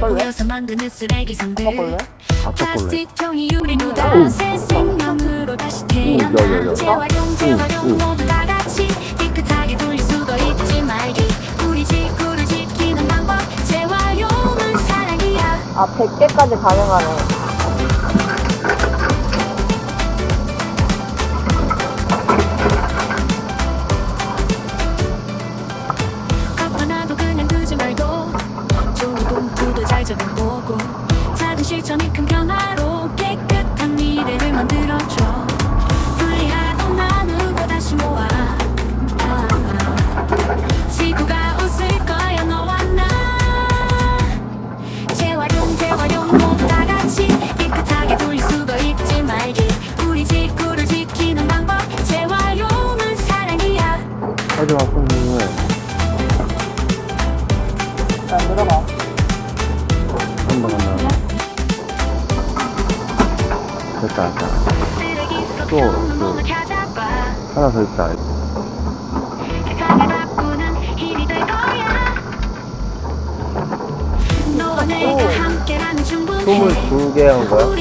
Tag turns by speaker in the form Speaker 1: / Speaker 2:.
Speaker 1: 모여서 만드는 쓰레기 상들
Speaker 2: 바꿀래?
Speaker 3: 아까 걸래.
Speaker 1: 플라스틱 종이 유리 누다 새 생명으로 다시 태어나
Speaker 3: 야, 야, 야.
Speaker 1: 재활용 재활용
Speaker 3: 응, 응.
Speaker 1: 모두 다 같이 깨끗하게 돌릴 수도 있지 말기 우리 지구를 지키는 방법 재활용은 사랑이야
Speaker 2: 아 100개까지 가능하네
Speaker 1: 적어보고 작은 실천이 큰 변화로 깨끗한 미래를 만들어줘 분리하고 나누고 다시 모아 아, 아. 지구가 웃을 거야 너와 나 재활용 재활용 모두 다 같이 깨끗하게 돌릴 수도 있지 말기 우리 지구를 지키는 방법 재활용은 사랑이야
Speaker 3: 왔군요.
Speaker 2: 자 들어가
Speaker 3: 됐다, 됐다.
Speaker 1: 쓰레기
Speaker 3: 또,
Speaker 1: 속에서
Speaker 3: 또.
Speaker 1: 몸을 찾아봐
Speaker 3: 하나 더 있다.
Speaker 1: 세상을 바꾸는 힘이 될 거야 너와 내가 함께라면 충분해
Speaker 3: 스물 두개한 거야?
Speaker 2: 아